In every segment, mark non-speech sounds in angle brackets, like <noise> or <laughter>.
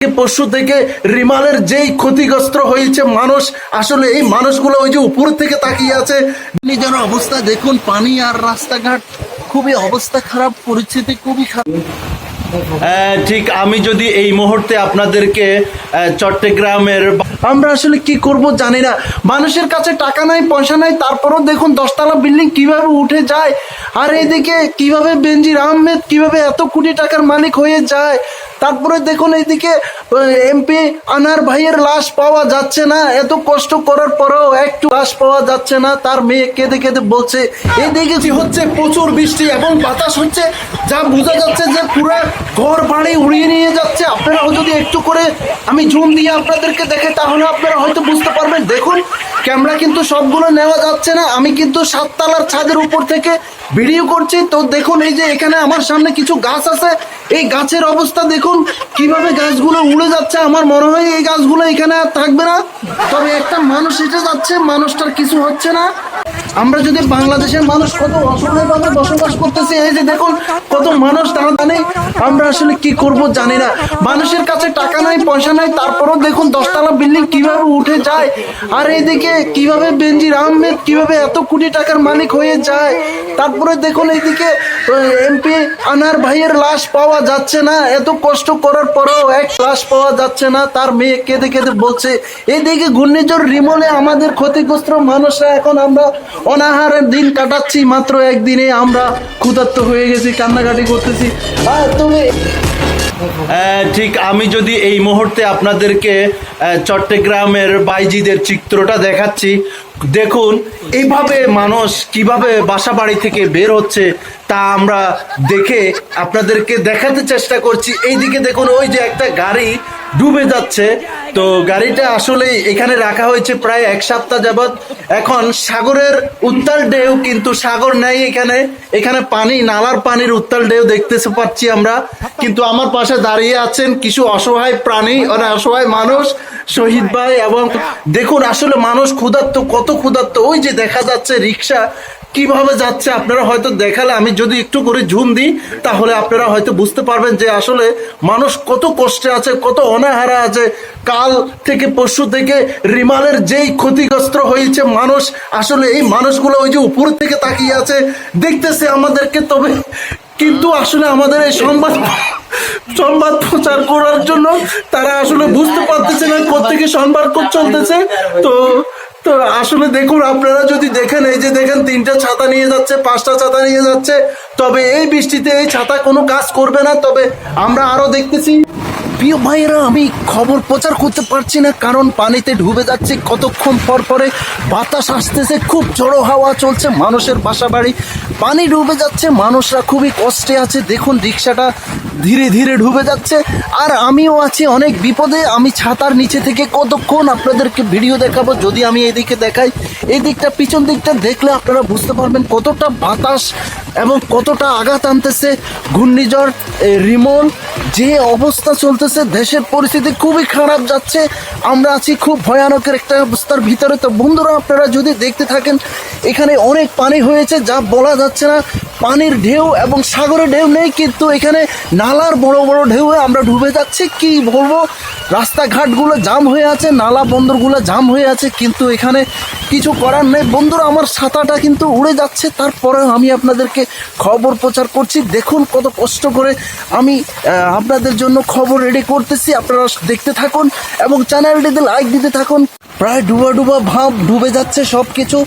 পশু থেকে রিমালের যেই ক্ষতিগ্রস্ত হয়েছে মানুষ আসলে এই মানুষগুলো ওই যে উপর থেকে তাকিয়ে আছে। নিজের অবস্থা দেখুন পানি আর রাস্তাঘাট খুবই অবস্থা খারাপ পরিস্থিতি খুবই খারাপ। আহ, ঠিক আমি যদি এই মুহূর্তে আপনাদেরকে চট্টগ্রামের আমরা আসলে কি করব জানি না। মানুষের কাছে টাকা নাই, পয়সা নাই, তারপরও দেখুন দশতলা বিল্ডিং কীভাবে উঠে যায়, আর এইদিকে কীভাবে বেনজির আহমেদ কীভাবে এত কোটি টাকার মালিক হয়ে যায়, তারপরে দেখুন এইদিকে এমপি আনার ভাইয়ের লাশ পাওয়া যাচ্ছে না, এত কষ্ট করার পরেও একটু লাশ পাওয়া যাচ্ছে না, তার মেয়ে কেঁদে কেঁদে বলছে, এদিকে কি হচ্ছে প্রচুর বৃষ্টি এবং বাতাস হচ্ছে, যা বোঝা যাচ্ছে যে পুরো ঘর বাড়ি উড়িয়ে নিয়ে যাচ্ছে। আপনারাও যদি একটু করে আমি জুম দিয়ে আপনাদেরকে দেখে তাহলে আপনারা হয়তো বুঝতে পারবেন, দেখুন ক্যামেরা কিন্তু সবগুলো নেওয়া যাচ্ছে না। আমি কিন্তু সাততলার ছাদের উপর থেকে ভিডিও করছি। তো দেখুন, এই যে এখানে আমার সামনে কিছু গাছ আছে। এই গাছের অবস্থা দেখুন, কীভাবে গাছগুলো উড়ে যাচ্ছে। আমার মনে হয় এই গাছগুলো এখানে আর থাকবে না। তবে একটা মানুষ হেঁটে যাচ্ছে, মানুষটার কিছু হচ্ছে না। আমরা যদি বাংলাদেশের মানুষ কত অসহায়ভাবে বসবাস করতেছি, এই যে দেখুন কত মানুষ টানাটানি আমরা আসলে কি করব জানি না। মানুষের কাছে টাকা নাই, পয়সা নাই, তারপরও দেখুন দশতলা বিল্ডিং কীভাবে উঠে যায়, আর এইদিকে কীভাবে বেনজির আহমেদ কীভাবে এত কোটি টাকার মালিক হয়ে যায়। তারপরে দেখুন এইদিকে এমপি আনার ভাইয়ের লাশ পাওয়া যাচ্ছে না, এত কষ্ট করার পরেও এক লাশ পাওয়া যাচ্ছে না, তার মেয়ে কেঁদে কেঁদে বলছে, এইদিকে ঘূর্ণিঝড় রিমলে আমাদের ক্ষতিগ্রস্ত মানুষরা, এখন আমরা অনাহারের দিন কাটাচ্ছি, মাত্র একদিনে আমরা ক্ষুধার্ত হয়ে গেছি, কান্নাকাটি করতেছি। তবে ঠিক আমি যদি এই মুহূর্তে আপনাদেরকে চট্টগ্রামের বাইজিদের চিত্রটা দেখাচ্ছি, দেখুন এইভাবে মানুষ কীভাবে বাসা বাড়ি থেকে বের হচ্ছে তা আমরা দেখে আপনাদেরকে দেখাতে চেষ্টা করছি। এইদিকে দেখুন, ওই যে একটা গাড়ি ডুবে যাচ্ছে। তো গাড়িটা আসলে এখানে রাখা হয়েছে প্রায় এক সপ্তাহ যাবৎ। এখন সাগরের উত্তাল ঢেউ কিন্তু সাগর নেই এখানে। এখানে পানি, নালার পানির উত্তাল ঢেউ দেখতে পাচ্ছি আমরা। কিন্তু আমার পাশে দাঁড়িয়ে আছেন কিছু অসহায় প্রাণী মানে অসহায় মানুষ, শহীদ ভাই এবং দেখুন আসলে মানুষ ক্ষুধার্ত, কত ক্ষুধার্ত। ওই যে দেখা যাচ্ছে রিক্সা কীভাবে যাচ্ছে আপনারা হয়তো দেখালে, আমি যদি একটু করে ঝুম দিই, তাহলে আপনারা হয়তো বুঝতে পারবেন যে আসলে মানুষ কত কষ্টে আছে, কত অনাহারা আছে। কাল থেকে পরশু থেকে রিমালের যেই ক্ষতিগ্রস্ত হয়েছে মানুষ, আসলে এই মানুষগুলো ওই যে উপর থেকে তাকিয়ে আছে, দেখতেছে আমাদেরকে, তবে কিন্তু আসলে আমাদের এই সংবাদ সংবাদ প্রচার করার জন্য তারা আসলে বুঝতে পারতেছে না কোথেকে সংবাদ চলতেছে। তো তো আসলে দেখুন, আপনারা যদি দেখেন, এই যে দেখেন, তিনটা ছাতা নিয়ে যাচ্ছে, পাঁচটা ছাতা নিয়ে যাচ্ছে, তবে এই বৃষ্টিতে এই ছাতা কোনো কাজ করবে না। তবে আমরা আরও দেখতেছি, প্রিয় ভাইয়েরা, আমি খবর প্রচার করতে পারছি না, কারণ পানিতে ডুবে যাচ্ছে। কতক্ষণ পর পরে বাতাস আসতেছে, খুব জড়ো হাওয়া চলছে, মানুষের বাসা বাড়ি পানি ডুবে যাচ্ছে, মানুষরা খুবই কষ্টে আছে। দেখুন, রিক্সাটা ধীরে ধীরে ডুবে যাচ্ছে। আর আমিও আছি অনেক বিপদে। আমি ছাতার নিচে থেকে কতক্ষণ আপনাদেরকে ভিডিও দেখাবো যদি আমি এদিকে দেখাই। এই দিকটা পিছন দিকটা দেখলে আপনারা বুঝতে পারবেন কতটা বাতাস এবং কতটা আঘাত আনতেছে ঘূর্ণিঝড় রিমন, যে অবস্থা চলতেছে, দেশের পরিস্থিতি খুবই খারাপ যাচ্ছে। আমরা আছি খুব ভয়ানকের একটা অবস্থার ভিতরে। তো বন্ধুরা, আপনারা যদি দেখতে থাকেন, এখানে অনেক পানি হয়েছে, যা বলা যাচ্ছে না, পানির ঢেউ এবং সাগরের ঢেউ নেই, কিন্তু এখানে নালার বড় বড় ঢেউয়ে আমরা ডুবে যাচ্ছি। কি বলব? রাস্তাঘাটগুলো জাম হয়ে আছে, নালা বন্দরগুলো জাম হয়ে আছে, কিন্তু এখানে কিছু করার নেই। বন্ধুরা, আমার ছাতাটা কিন্তু উড়ে যাচ্ছে। তারপরে আমি আপনাদেরকে খবর প্রচার করছি। দেখুন কত কষ্ট করে আমি আপনাদের জন্য খবর রেডি করতেছি। আপনারা দেখতে থাকুন এবং চ্যানেলটিতে লাইক দিতে থাকুন। প্রায় ডুবা ডুবা ভাব ডুবে যাচ্ছে সব কিছু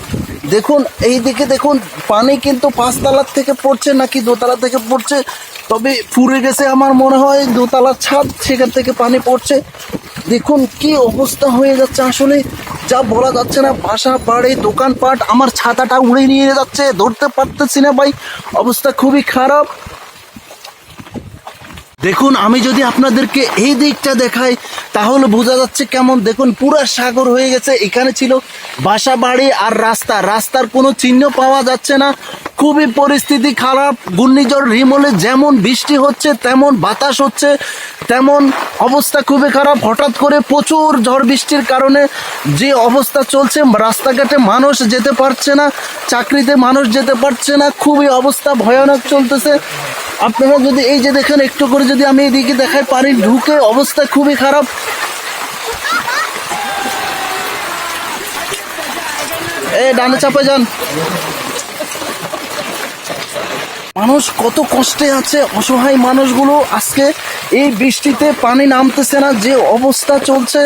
দেখুন, এই দিকে দেখুন, পানি কিন্তু পাঁচতলার থেকে পড়ছে নাকি দোতলা থেকে পড়ছে? তবে ফুরে গেছে আমার মনে হয়, দোতলার ছাদ সেখান থেকে পানি পড়ছে। দেখুন কি অবস্থা হয়ে যাচ্ছে আসলে। যা বলা যাচ্ছে না বাসা বাড়ি, দোকানপাট, আমার ছাতাটা উড়ে নিয়ে যাচ্ছে, ধরতে পারতেছি না ভাই, অবস্থা খুবই খারাপ। দেখুন, আমি যদি আপনাদেরকে এই দিকটা দেখাই, তাহলে বোঝা যাচ্ছে কেমন, দেখুন, পুরো সাগর হয়ে গেছে, এখানে ছিল বাসা, বাড়ি আর রাস্তা, রাস্তার কোনো চিহ্ন পাওয়া যাচ্ছে না। খুবই পরিস্থিতি খারাপ, ঘূর্ণিঝড়, রিমলে যেমন বৃষ্টি হচ্ছে, তেমন বাতাস হচ্ছে, তেমন অবস্থা খুবই খারাপ। হঠাৎ করে প্রচুর ঝড় বৃষ্টির কারণে যে অবস্থা চলছে, রাস্তাঘাটে মানুষ যেতে পারছে না, চাকরিতে মানুষ যেতে পারছে না, খুবই অবস্থা ভয়ানক চলতেছে। আপনারা যদি এই যে দেখেন, একটু করে যদি আমি এদিকে দেখাই, পানি ঢুকে অবস্থা খুবই খারাপ। এ, ডানে চাপে যান। মানুষ কত কষ্টে আছে অসহায় মানুষগুলো আজকে এই বৃষ্টিতে পানি নামতেছে না যে অবস্থা চলছে।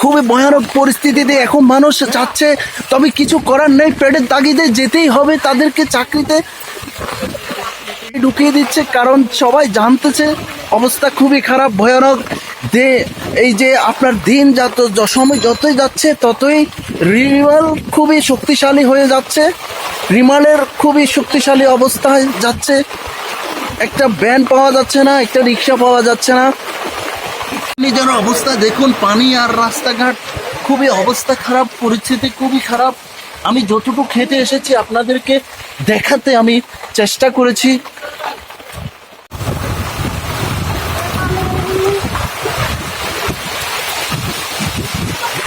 খুবই ভয়ানক পরিস্থিতিতে এখন মানুষ যাচ্ছে তবে কিছু করার নেই পেটের তাগিদে যেতেই হবে তাদেরকে চাকরিতে ঢুকিয়ে দিচ্ছে কারণ সবাই জানতেছে অবস্থা খুবই খারাপ ভয়ানক। যে এই যে আপনার দিন যত সময় যতই যাচ্ছে ততই রিমাল খুবই শক্তিশালী হয়ে যাচ্ছে। রিমালের খুবই শক্তিশালী অবস্থায় যাচ্ছে। একটা ব্যান পাওয়া যাচ্ছে না, একটা রিক্সা পাওয়া যাচ্ছে না। নিজের অবস্থা দেখুন, পানি আর রাস্তাঘাট খুবই অবস্থা খারাপ, পরিস্থিতি খুবই খারাপ। আমি যতটুকু খেতে এসেছি, আপনাদেরকে দেখাতে আমি চেষ্টা করেছি।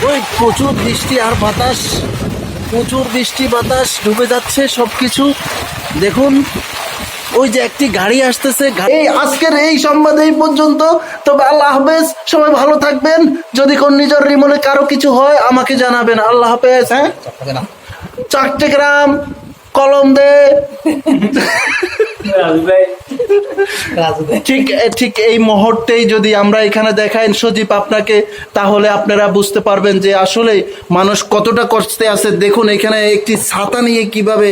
ওই প্রচুর বৃষ্টি আর বাতাস প্রচুর বৃষ্টি বাতাস ডুবে যাচ্ছে সবকিছু। দেখুন ওই যে একটি গাড়ি আসতেছে এই আজকের এই সংবাদ এই পর্যন্ত। তবে আল্লাহ হাফেজ সবাই ভালো থাকবেন। যদি কোন নিজের রিমনে কারও কিছু হয় আমাকে জানাবেন। আল্লাহ হাফেজ হ্যাঁ? চারটে গ্রাম কলম দে। <laughs> ঠিক ঠিক এই মুহূর্তেই যদি আমরা এখানে দেখাই সজীব আপনাকে, তাহলে আপনারা বুঝতে পারবেন যে আসলে মানুষ কতটা কষ্টে আছে। দেখুন, এখানে একটি ছাতা নিয়ে কীভাবে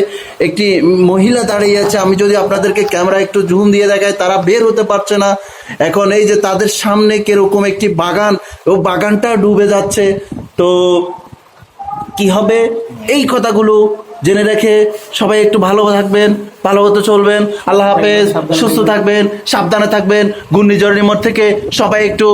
একটি মহিলা দাঁড়িয়ে আছে। আমি যদি আপনাদেরকে ক্যামেরা একটু জুম দিয়ে দেখাই, তারা বের হতে পারছে না। এখন এই যে তাদের সামনে কীরকম একটি বাগান, ও বাগানটা ডুবে যাচ্ছে। তো কি হবে? এই কথাগুলো জেনে রেখে সবাই একটু ভালো থাকবেন। ভালো মতো চলবেন। আল্লাহ হাফেজ সুস্থ থাকবেন। সাবধানে থাকবেন। ঘূর্ণিঝড় নিমর থেকে সবাই একটু